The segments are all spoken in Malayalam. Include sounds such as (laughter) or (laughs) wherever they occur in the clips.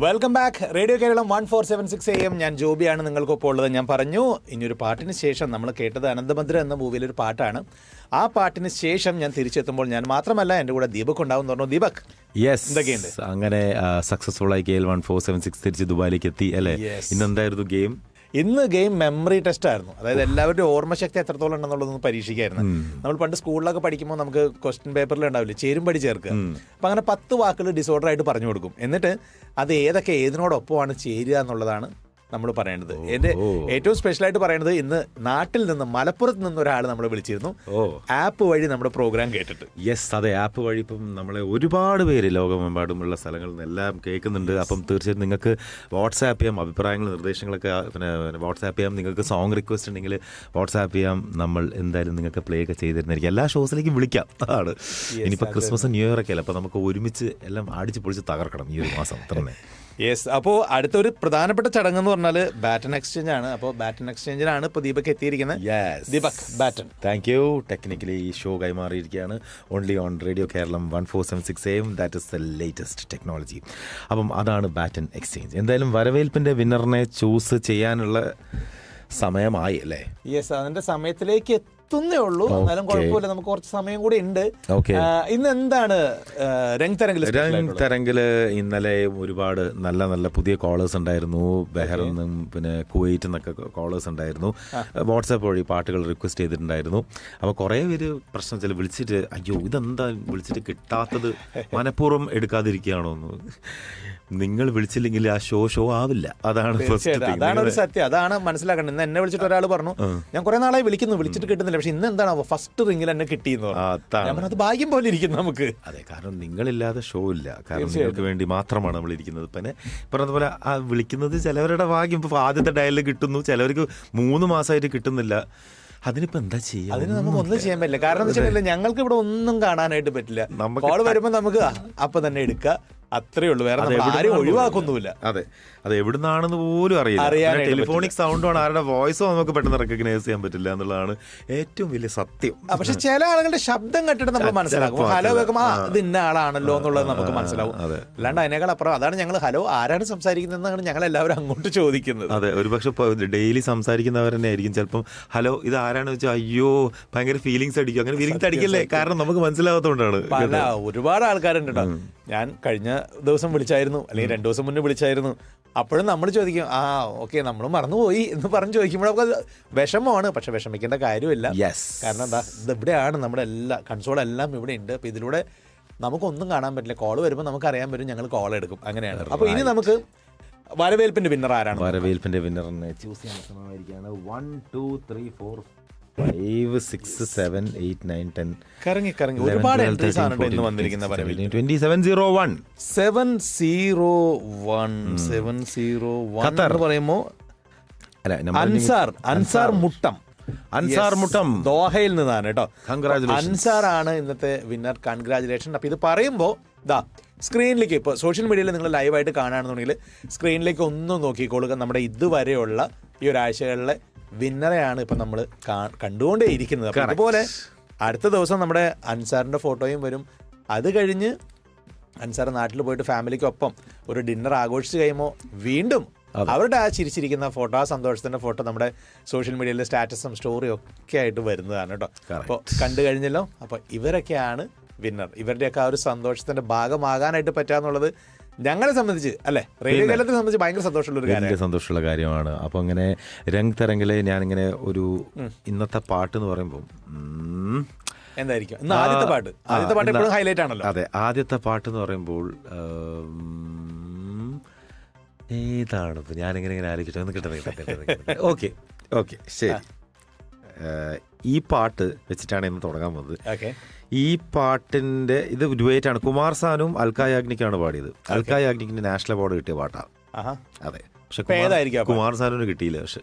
Welcome back radio Keralam one four seven six A M ഞാൻ ജോബിയാണ്. നിങ്ങൾക്കൊപ്പം ഉള്ളത്. ഞാൻ പറഞ്ഞു ഇനിയൊരു പാട്ടിന് ശേഷം നമ്മൾ കേട്ടത് അനന്തമന്ദിരം എന്ന മൂവിയിലെ ഒരു പാട്ടാണ്. ആ പാട്ടിന് ശേഷം ഞാൻ തിരിച്ചെത്തുമ്പോൾ ഞാൻ മാത്രമല്ല എന്റെ കൂടെ ദീപക് ഉണ്ടാവും എന്ന് പറഞ്ഞു. ദീപക് യെസ് എന്തൊക്കെയുണ്ട്? അങ്ങനെ സക്സസ്ഫുൾ ആയി K L one four seven six തിരിച്ച് ദുബായിലേക്ക് എത്തി അല്ലേ? ഇന്നെന്തായിരുന്നു ഗെയിം? ഇന്ന് ഗെയിം മെമ്മറി ടെസ്റ്റ് ആയിരുന്നു. അതായത് എല്ലാവരുടെ ഓർമ്മശക്തി എത്രത്തോളം ഉണ്ടെന്നുള്ളതൊന്ന് പരീക്ഷിക്കായിരുന്നു. നമ്മൾ പണ്ട് സ്കൂളിലൊക്കെ പഠിക്കുമ്പോൾ നമുക്ക് ക്വസ്റ്റ്യൻ പേപ്പറിൽ ഉണ്ടാവില്ല? ചേരുംപടി ചേർക്കുക അപ്പം അങ്ങനെ പത്ത് വാക്കുകൾ ഡിസോർഡർ ആയിട്ട് പറഞ്ഞു കൊടുക്കും. എന്നിട്ട് അത് ഏതൊക്കെ ഏതിനോടൊപ്പമാണ് ചേരുക എന്നുള്ളതാണ് നമ്മൾ പറയേണ്ടത്. എന്റെ ഏറ്റവും സ്പെഷ്യൽ ആയിട്ട് പറയുന്നത് ഇന്ന് നാട്ടിൽ നിന്ന് മലപ്പുറത്ത് നിന്ന് ഒരാൾ നമ്മളെ വിളിച്ചിരുന്നു. ഓ. ആപ്പ് വഴി നമ്മുടെ പ്രോഗ്രാം കേട്ടിട്ട്. യെസ് അതെ. ആപ്പ് വഴി ഇപ്പം നമ്മളെ ഒരുപാട് പേര് ലോകമെമ്പാടുമുള്ള സ്ഥലങ്ങളിൽ നിന്നെല്ലാം കേൾക്കുന്നുണ്ട്. അപ്പം തീർച്ചയായിട്ടും നിങ്ങൾക്ക് വാട്സാപ്പ് ചെയ്യാം അഭിപ്രായങ്ങൾ നിർദ്ദേശങ്ങളൊക്കെ പിന്നെ വാട്സാപ്പ് ചെയ്യാം. നിങ്ങൾക്ക് സോങ് റിക്വസ്റ്റ് ഉണ്ടെങ്കിൽ വാട്സാപ്പ് ചെയ്യാം. നമ്മൾ എന്തായാലും നിങ്ങൾക്ക് പ്ലേ ഒക്കെ ചെയ്തിരുന്നായിരിക്കും എല്ലാ ഷോസിലേക്കും വിളിക്കാം. അതാണ്. ഇനിയിപ്പോൾ ക്രിസ്മസ് ന്യൂ ഇയർ ഒക്കെ അല്ല? അപ്പോൾ നമുക്ക് ഒരുമിച്ച് എല്ലാം അടിച്ച് പൊളിച്ച് തകർക്കണം ഈ ഒരു മാസം. അത്രമേ (laughs) യെസ് അപ്പോൾ അടുത്തൊരു പ്രധാനപ്പെട്ട ചടങ്ങ് എന്ന് പറഞ്ഞാൽ ബാറ്റൺ എക്സ്ചേഞ്ച് ആണ്. അപ്പോൾ ബാറ്റൺ എക്സ്ചേഞ്ചിലാണ് ഇപ്പോൾ ദീപക് എത്തിയിരിക്കുന്നത്. Yes Deepak baton thank you technically ഈ show കൈമാറിയിരിക്കുകയാണ്. Only on radio Keralam one four seven six M that is the latest technology അപ്പം അതാണ് ബാറ്റൺ എക്സ്ചേഞ്ച് എന്തായാലും വരവേൽപ്പിന്റെ വിന്നറിനെ ചൂസ് ചെയ്യാനുള്ള സമയമായി അല്ലേ? യെസ് അതിന്റെ സമയത്തിലേക്ക് എത്തുന്നേ ഉള്ളൂ. എന്നാലും കുഴപ്പമില്ല. നമുക്ക് കുറച്ച് സമയം കൂടി ഉണ്ട്. ഇന്ന് എന്താണ് രംഗ് രംഗ് തരംഗിൽ ഇന്നലെ ഒരുപാട് നല്ല നല്ല പുതിയ കോളേഴ്സ് ഉണ്ടായിരുന്നു. ബെഹറിൽ നിന്നും പിന്നെ കുവൈറ്റിൽ നിന്നൊക്കെ കോളേഴ്സ് ഉണ്ടായിരുന്നു. വാട്സാപ്പ് വഴി പാട്ടുകൾ റിക്വസ്റ്റ് ചെയ്തിട്ടുണ്ടായിരുന്നു. അപ്പോൾ കുറേ പേര് പ്രശ്നം വെച്ചാൽ വിളിച്ചിട്ട് അയ്യോ ഇതെന്താ വിളിച്ചിട്ട് കിട്ടാത്തത്? മനഃപൂർവം എടുക്കാതിരിക്കുകയാണോ എന്ന്? നിങ്ങൾ വിളിച്ചില്ലെങ്കിൽ ആ ഷോ ഷോ ആവില്ല. അതാണ്. അതാണ് ഒരു സത്യം. അതാണ് മനസ്സിലാക്കേണ്ടത്. ഇന്ന് എന്നെ വിളിച്ചിട്ട് ഒരാൾ പറഞ്ഞു. ഞാൻ കുറെ നാളായി വിളിക്കുന്നു. വിളിച്ചിട്ട് കിട്ടുന്നില്ല. പക്ഷെ ഇന്ന് എന്താണ് ഫസ്റ്റ് റിംഗിൽ എന്നെ കിട്ടിയെന്ന് പറഞ്ഞു അതാണ്. ഞാൻ അത് ഭാഗ്യം പോലെ ഇരിക്കുന്നു നമുക്ക്. അതെ കാരണം നിങ്ങളില്ലാതെ ഷോ ഇല്ല. കാരണം നിങ്ങൾക്ക് വേണ്ടി മാത്രമാണ് നമ്മൾ ഇരിക്കുന്നത്. പിന്നെ പറഞ്ഞതുപോലെ ആ വിളിക്കുന്നത് ചിലവരുടെ ഭാഗ്യം ഇപ്പോൾ ആദ്യത്തെ ഡയലിൽ കിട്ടുന്നു. ചിലവർക്ക് മൂന്ന് മാസമായിട്ട് കിട്ടുന്നില്ല. അതിനിപ്പോ എന്താ ചെയ്യാ? അതിന് നമുക്ക് ഒന്നും ചെയ്യാൻ പറ്റില്ല. കാരണം എന്താ വെച്ചാൽ ഞങ്ങൾക്ക് ഇവിടെ ഒന്നും കാണാനായിട്ട് പറ്റില്ല. കോൾ വരുമ്പോൾ നമുക്ക് അപ്പൊ തന്നെ എടുക്കുക അത്രേ ഉള്ളൂ. വേറെ നമ്മൾ ആരും ഒഴിവാക്കൊന്നുമില്ല. അതെ. അത് എവിടുന്നാണെന്ന് പോലും അറിയില്ല. അറിയാം ടെലിഫോണിക് സൗണ്ടാണ് ആരുടെ വോയിസോ നമുക്ക് പെട്ടെന്ന് റെക്കഗ്നൈസ് ചെയ്യാൻ പറ്റില്ല എന്നുള്ളതാണ് ഏറ്റവും വലിയ സത്യം. പക്ഷെ ചില ആളുകളുടെ ശബ്ദം കേട്ടിട്ട് നമ്മൾ മനസ്സിലാക്കും. ഹലോ കേൾക്കുമ്പോൾ ഇത് ഇന്ന ആളാണല്ലോ എന്നുള്ളത് നമുക്ക് മനസ്സിലാവും. അതെ. അല്ലാണ്ട് അതിനേക്കാൾ അപ്പുറം അതാണ് ഞങ്ങൾ ഹലോ ആരാണ് സംസാരിക്കുന്നതെന്നാണ് ഞങ്ങൾ എല്ലാവരും അങ്ങോട്ട് ചോദിക്കുന്നത്. അതെ ഒരുപക്ഷെ ഡെയിലി സംസാരിക്കുന്നവർ തന്നെ ആയിരിക്കും. ചിലപ്പം ഹലോ ഇത് ആരാണെന്ന് വെച്ചാൽ അയ്യോ ഭയങ്കര ഫീലിങ്സ് അടിക്കും. അങ്ങനെ ഫീലിങ്സ് അടിക്കില്ലേ? കാരണം നമുക്ക് മനസ്സിലാവാത്തതുകൊണ്ടാണ് ഒരുപാട് ആൾക്കാരുണ്ട് ഞാൻ കഴിഞ്ഞ ദിവസം വിളിച്ചായിരുന്നു അല്ലെങ്കിൽ രണ്ടു ദിവസം മുന്നേ വിളിച്ചായിരുന്നു. അപ്പോഴും നമ്മൾ ചോദിക്കും ആ ഓക്കെ നമ്മൾ മറന്നുപോയി എന്ന് പറഞ്ഞ് ചോദിക്കുമ്പോൾ നമുക്ക് വിഷമമാണ്. പക്ഷെ വിഷമിക്കേണ്ട കാര്യമില്ല. യെസ് കാരണം എന്താ ഇത് ഇവിടെയാണ് നമ്മുടെ എല്ലാ കൺസോൾ എല്ലാം ഇവിടെ ഉണ്ട്. അപ്പം ഇതിലൂടെ നമുക്കൊന്നും കാണാൻ പറ്റില്ല. കോൾ വരുമ്പോൾ നമുക്ക് അറിയാൻ പറ്റും ഞങ്ങൾ കോൾ എടുക്കും. അങ്ങനെയാണ്. അപ്പോൾ ഇനി നമുക്ക് വരവേൽപ്പിന്റെ വിന്നർ ആരാണ്? വരവേൽപ്പിന്റെ വിന്നറിനെ ചൂസ് ചെയ്യാൻ ശ്രമമായിരിക്കുകയാണ് one two three four five six seven eight nine ten കറങ്ങി കറങ്ങി. ഒരുപാട് എൻട്രീസ് ആണ് ഇന്ന് വന്നിരിക്കുന്ന twenty seven zero one seven zero one seven zero one. എന്ന് പറയുമ്പോ അല്ല number അൻസാർ അൻസാർ മുട്ടം. അൻസാർ. മുട്ടം. ദോഹയിൽ നിന്നാണ് കേട്ടോ. അൻസാർ ആണ് ഇന്നത്തെ വിന്നർ കൺഗ്രാചുലേഷൻ അപ്പൊ ഇത് പറയുമ്പോ ദാ സ്ക്രീനിലേക്ക് ഇപ്പോൾ സോഷ്യൽ മീഡിയയിൽ നിങ്ങൾ ലൈവായിട്ട് കാണുകയാണെന്നുണ്ടെങ്കിൽ സ്ക്രീനിലേക്ക് ഒന്നും നോക്കിക്കോളുക. നമ്മുടെ ഇതുവരെയുള്ള ഈ ഒരാഴ്ചകളിലെ വിന്നറെയാണ് ഇപ്പം നമ്മൾ കണ്ടുകൊണ്ടേ ഇരിക്കുന്നത്. അപ്പൊ Correct. അടുത്ത ദിവസം നമ്മുടെ അൻസാറിന്റെ ഫോട്ടോയും വരും. അത് കഴിഞ്ഞ് അൻസാർ നാട്ടിൽ പോയിട്ട് ഫാമിലിക്കൊപ്പം ഒരു ഡിന്നർ ആഘോഷിച്ച് കഴിയുമ്പോൾ വീണ്ടും അവരുടെ ആ ചിരിച്ചിരിക്കുന്ന ഫോട്ടോ ആ സന്തോഷത്തിന്റെ ഫോട്ടോ നമ്മുടെ സോഷ്യൽ മീഡിയയിലെ സ്റ്റാറ്റസും സ്റ്റോറിയും ഒക്കെ ആയിട്ട് വരുന്നതാണ് കേട്ടോ. അപ്പോൾ കണ്ടു കഴിഞ്ഞല്ലോ. അപ്പോൾ ഇവരൊക്കെയാണ് വിന്നർ. ഇവരുടെയൊക്കെ ആ ഒരു സന്തോഷത്തിന്റെ ഭാഗമാകാനായിട്ട് പറ്റാന്നുള്ളത് ഞങ്ങളെ സംബന്ധിച്ച് അല്ലേ? റേഡിയോ കേരളത്തെ സംബന്ധിച്ച് ഭയങ്കര സന്തോഷമുള്ള ഒരു കാര്യം സന്തോഷമുള്ള കാര്യമാണ്. അപ്പോൾ അങ്ങനെ രംഗ് ഞാൻ ഞാനിങ്ങനെ ഒരു ഇന്നത്തെ പാട്ട് എന്ന് പറയുമ്പോൾ എന്തായിരിക്കും? ഇന്ന് ആദ്യത്തെ പാട്ട്. ആദ്യത്തെ പാട്ട് എപ്പോഴും ഹൈലൈറ്റ് ആണല്ലോ. അതെ ആദ്യത്തെ പാട്ട് എന്ന് പറയുമ്പോൾ ഏതാണ്? ഞാനിങ്ങനെ ഇങ്ങനെ ആലോചിച്ചിട്ട് ഒന്ന് കിട്ടുന്നത് ഓക്കെ ഓക്കെ ശരി. ഈ പാട്ട് വെച്ചിട്ടാണ് ഇന്ന് തുടങ്ങാൻ പോകുന്നത്. ഓക്കെ. ഈ പാട്ടിന്റെ ഇത് ഡുവേറ്റ് ആണ് കുമാർ സാനും അൽക്കാ യാഗ്നിക്കാണ് പാടിയത്. അൽക്കാ യാഗ്നിക്കിന് നാഷണൽ അവാർഡ് കിട്ടിയ പാട്ടാണ് അതെ. പക്ഷെ ഇപ്പൊ കുമാർ സാനുവിന് കിട്ടിയില്ല പക്ഷെ.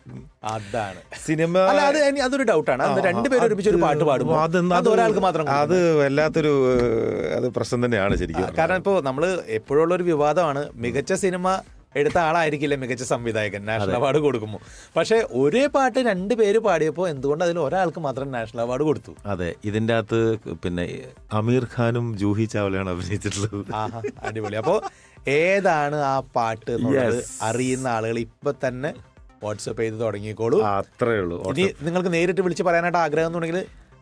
അതാണ്. സിനിമ അല്ല അത് അതൊരു ഡൗട്ടാണ്. രണ്ടുപേരും ഒരുമിച്ച് ഒരു പാട്ട് പാടും അത് ഒരാൾക്ക് മാത്രം അത് വല്ലാത്തൊരു അത് പ്രശ്നം തന്നെയാണ് ശരിക്കും. കാരണം ഇപ്പോൾ നമ്മൾ എപ്പോഴുള്ള ഒരു വിവാദമാണ്. മികച്ച സിനിമ എടുത്ത ആളായിരിക്കില്ല മികച്ച സംവിധായകൻ? നാഷണൽ അവാർഡ് കൊടുക്കുമ്പോൾ പക്ഷേ ഒരേ പാട്ട് രണ്ട് പേര് പാടിയപ്പോൾ എന്തുകൊണ്ട് അതിൽ ഒരാൾക്ക് മാത്രം നാഷണൽ അവാർഡ് കൊടുത്തു? അതെ ഇതിന്റെ അകത്ത് പിന്നെ അമീർ ഖാനും ജൂഹി ചാവലയാണ് അഭിനയിച്ചിട്ടുള്ളത്. അടിപൊളി. അപ്പോൾ ഏതാണ് ആ പാട്ട് അറിയുന്ന ആളുകൾ ഇപ്പൊ തന്നെ വാട്സപ്പ് ചെയ്ത് തുടങ്ങിക്കോളൂ. അത്രേ ഉള്ളൂ. ഇനി നിങ്ങൾക്ക് നേരിട്ട് വിളിച്ച് പറയാനായിട്ട് ആഗ്രഹം എന്നുണ്ടെങ്കിൽ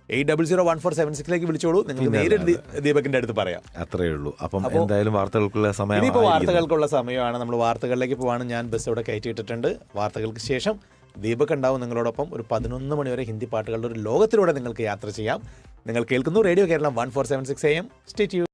eight double zero one four seven സിക്സിലേക്ക് വിളിച്ചോളൂ. നിങ്ങൾക്ക് നേരിട്ട് ദീപകിന്റെ അടുത്ത് പറയാം. അത്രേ ഉള്ളൂ. അപ്പം എന്തായാലും വാർത്തകൾക്കുള്ള സമയം ഇനിയിപ്പോൾ വാർത്തകൾക്കുള്ള സമയമാണ്. നമ്മൾ വാർത്തകളിലേക്ക് പോവാണ്. ഞാൻ ബസ് ഇവിടെ കയറ്റിയിട്ടിട്ടുണ്ട്. വാർത്തകൾക്ക് ശേഷം ദീപക് ഉണ്ടാവും നിങ്ങളോടൊപ്പം. ഒരു പതിനൊന്ന് മണിവരെ ഹിന്ദി പാട്ടുകളുടെ ഒരു ലോകത്തിലൂടെ നിങ്ങൾക്ക് യാത്ര ചെയ്യാം. നിങ്ങൾ കേൾക്കുന്നു radio Keralam one four seven six A M. State